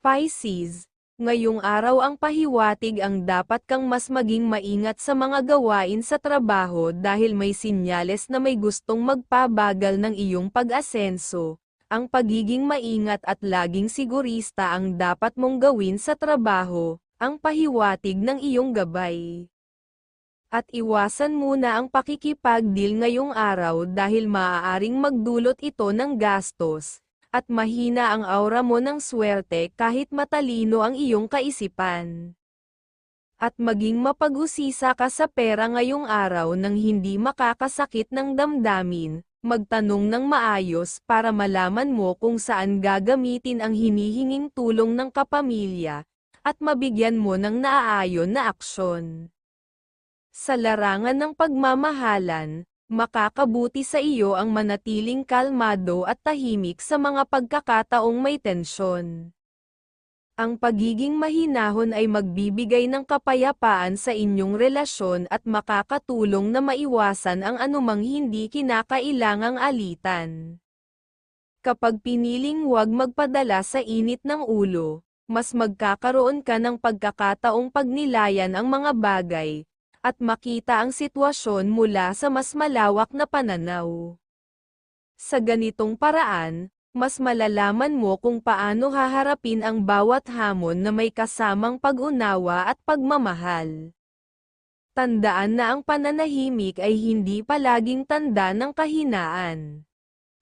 Pisces, ngayong araw ang pahiwatig ang dapat kang mas maging maingat sa mga gawain sa trabaho dahil may sinyales na may gustong magpabagal ng iyong pag-asenso. Ang pagiging maingat at laging sigurista ang dapat mong gawin sa trabaho, ang pahiwatig ng iyong gabay. At iwasan muna ang pakikipagdeal ngayong araw dahil maaaring magdulot ito ng gastos, at mahina ang aura mo ng swerte kahit matalino ang iyong kaisipan. At maging mapag-usisa ka sa pera ngayong araw nang hindi makakasakit ng damdamin, magtanong ng maayos para malaman mo kung saan gagamitin ang hinihinging tulong ng kapamilya, at mabigyan mo ng naaayon na aksyon. Sa larangan ng pagmamahalan, makakabuti sa iyo ang manatiling kalmado at tahimik sa mga pagkakataong may tensyon. Ang pagiging mahinahon ay magbibigay ng kapayapaan sa inyong relasyon at makakatulong na maiwasan ang anumang hindi kinakailangang alitan. Kapag piniling huwag magpadala sa init ng ulo, mas magkakaroon ka ng pagkakataong pagnilayan ang mga bagay, at makita ang sitwasyon mula sa mas malawak na pananaw. Sa ganitong paraan, mas malalaman mo kung paano haharapin ang bawat hamon na may kasamang pag-unawa at pagmamahal. Tandaan na ang pananahimik ay hindi palaging tanda ng kahinaan.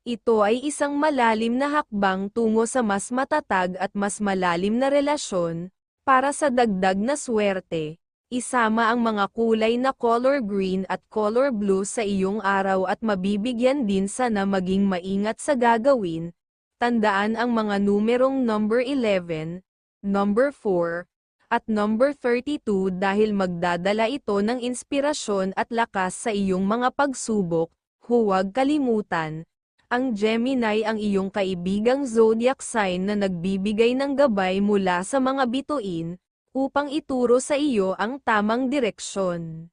Ito ay isang malalim na hakbang tungo sa mas matatag at mas malalim na relasyon, para sa dagdag na swerte, Isama ang mga kulay na color green at color blue sa iyong araw at mabibigyan din sana maging maingat sa gagawin. Tandaan ang mga numerong number 11, number 4, at number 32 dahil magdadala ito ng inspirasyon at lakas sa iyong mga pagsubok. Huwag kalimutan, ang Gemini ang iyong kaibigang zodiac sign na nagbibigay ng gabay mula sa mga bituin, upang ituro sa iyo ang tamang direksyon.